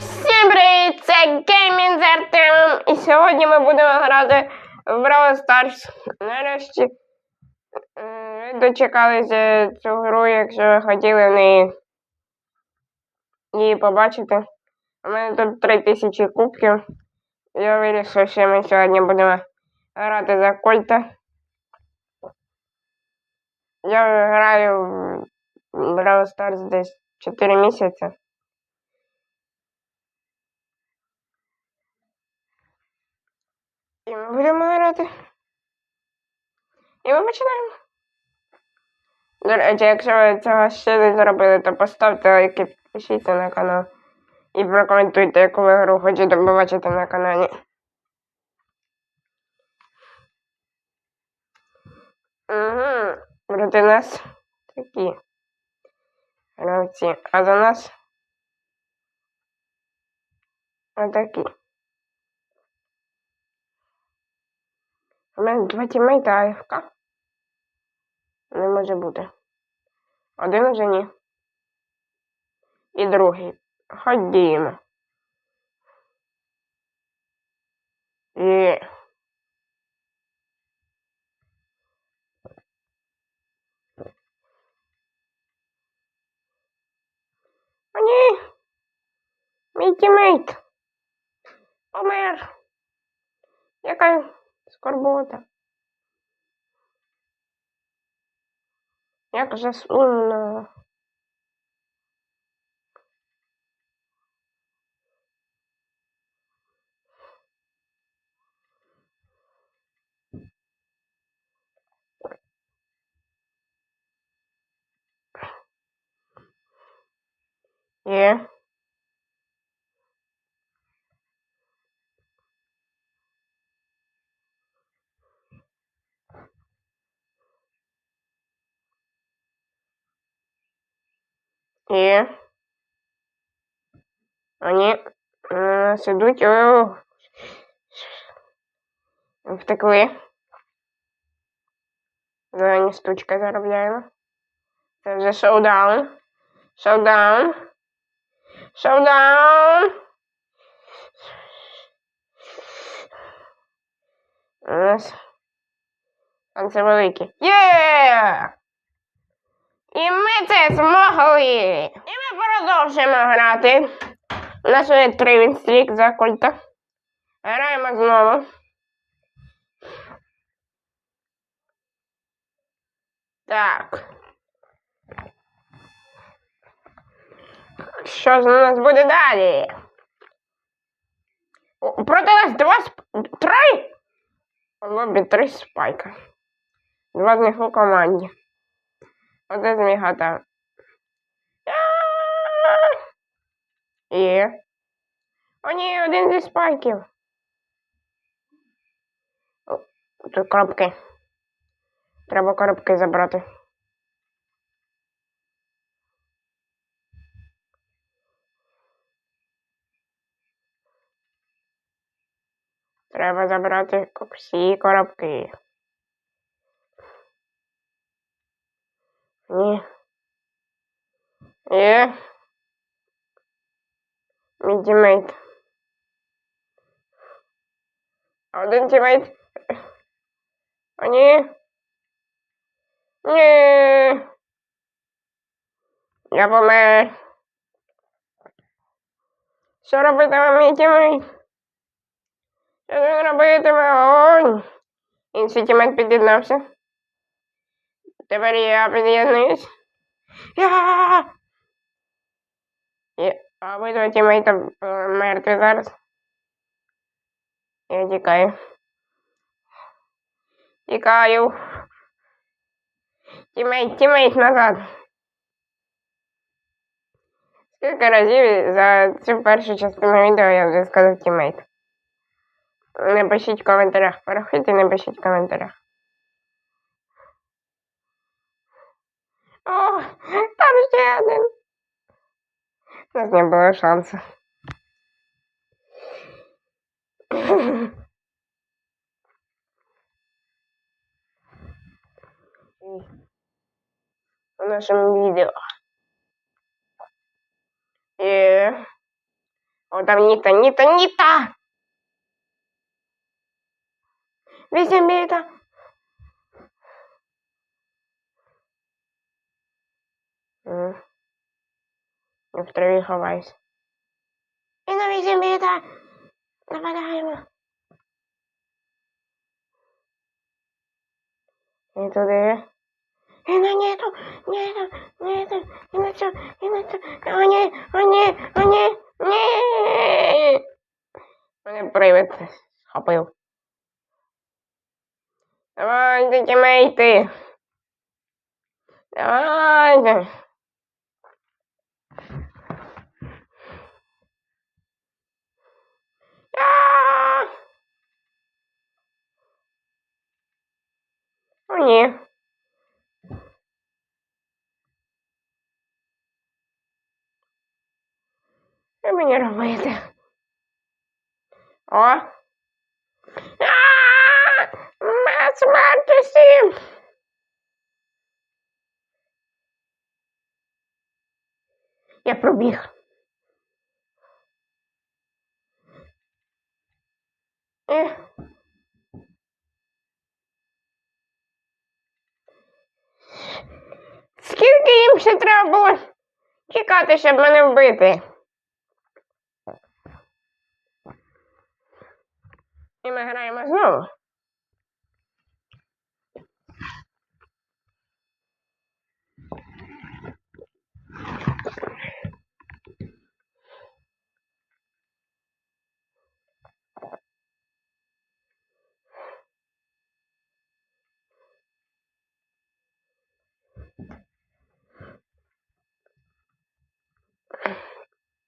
Всім привіт! Це Геймінг з Артемом. І сьогодні ми будемо грати в Brawl Stars. Нарешті ви дочекалися цю гру, якщо ви хотіли в неї її побачити. У мене тут 3000 кубків. Я вирішив, що ми сьогодні будемо грати за Кольта. Я граю в Brawl Stars десь 4 місяці. І ми будемо грати. І ми починаємо. До речі, якщо ви цього ще не зробили, то поставте лайк і підпишіться на канал. І прокоментуйте, яку ви гру хочете побачити на каналі. Угу. Проти нас такі гравці. А за нас отакі. У мене два тімейта АФК. Не може бути. Один уже ні. І другий. Ходімо. Є. ні. Мій тімейт. Помер. Яка скорбота. Як же сумно. Є. Є. Вони на нас ідуть. О, втекли. Зелені штучки заробляємо. Це вже шоудаун. Шоудаун. Шоудаун. У нас шанси великі. Є! І ми це змогли. І ми продовжуємо грати. У нас вже три відстрік за культа. Граємо знову. Так. Що ж у нас буде далі? Проти нас два сп... три? Лобі три спайка. Два з них у команді. Оце змігата. Є. О, ні, один зі спайків. Тут коробки. Треба коробки забрати. Треба забрати всі коробки. Ні. Є. Мій тімейт. Один тімейт. О, ні. Ні. Я помер. Що робитиме мій тімейт? Він робитиме? Огонь. Інший тімейт під'єднався. Тепер я під'єднуюсь. Я! А обидва тімейта мертві зараз. Я тікаю. Тікаю. Тімейт, тімейт назад. Скільки разів за цю першу частину відео я вже сказав тімейт. Не в коментарях. Порахуйте, не в коментарях. О, там ще один. У нас не було шансу. У нашому відео. І... О, там Ніта, Ніта, Ніта! Вісім біта! М. Я в траві ховаюсь. І на вісім біта! Нападаємо! І туди. І на нету, нету, нету, і на цю, і на цю. О, ні, о, ні, о, ні, ні. Мене Давайте, тімейти. Давайте. О, ні. Що мені робити? О! А! Смертності! Я пробіг. Ех. Скільки їм ще треба було чекати, щоб мене вбити? І ми граємо знову.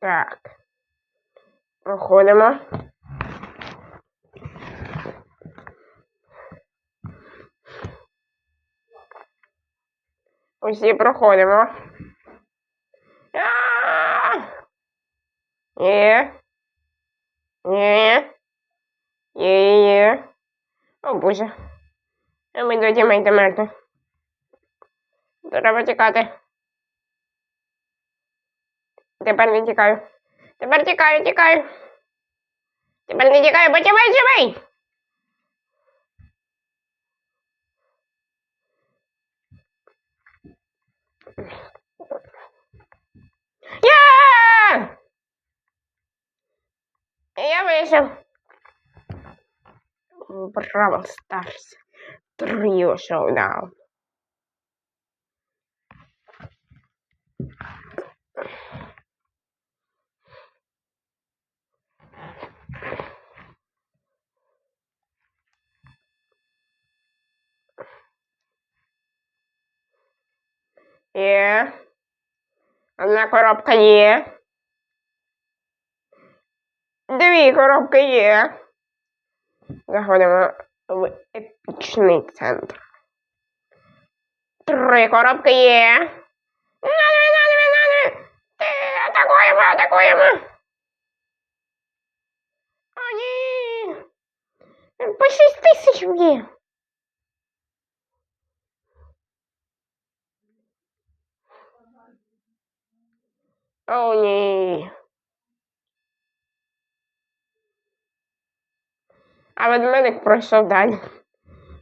Так. Проходимо. Усі проходимо. Є. Є. Є. О, Боже. А ми до тімейта мертві. Треба тікати. Тепер не тікаю. Тепер тікаю, тікаю. Тепер не тікаю, бо тімей живий. Я! Я вийшов. Браво, Старс. Тріо шоудаун. Є. Одна коробка є. Дві коробки є. Заходимо в епічний центр. Три коробки є. Атакуємо, атакуємо. О, ні. По шість тисяч є. О, ні. А ведмедик пройшов далі.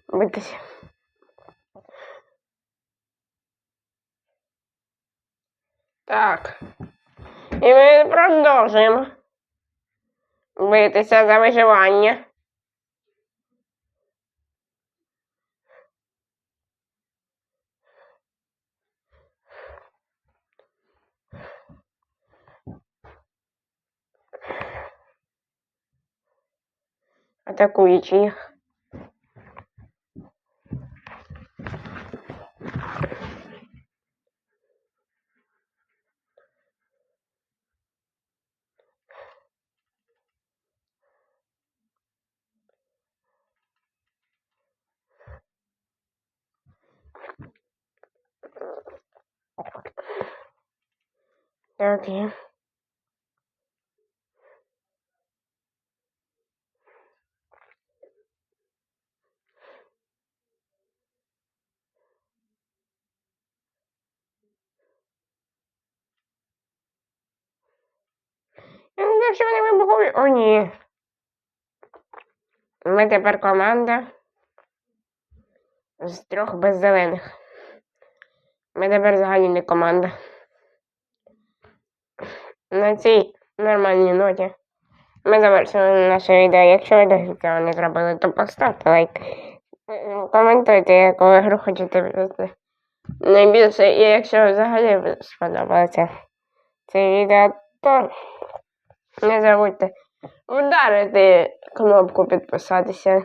Битися. Так. І ми продовжуємо битися за виживання. Атакуючи їх. Okay. Ну, якщо вони вибухові, о ні. Ми тепер команда з трьох беззелених. Ми тепер взагалі не команда. На цій нормальній ноті. Ми завершили наше відео. Якщо ви досі цього не зробили, то поставте лайк. Коментуйте, яку гру хочете бачити найбільше. І якщо взагалі сподобалося це відео, то не забудьте вдарити кнопку підписатися.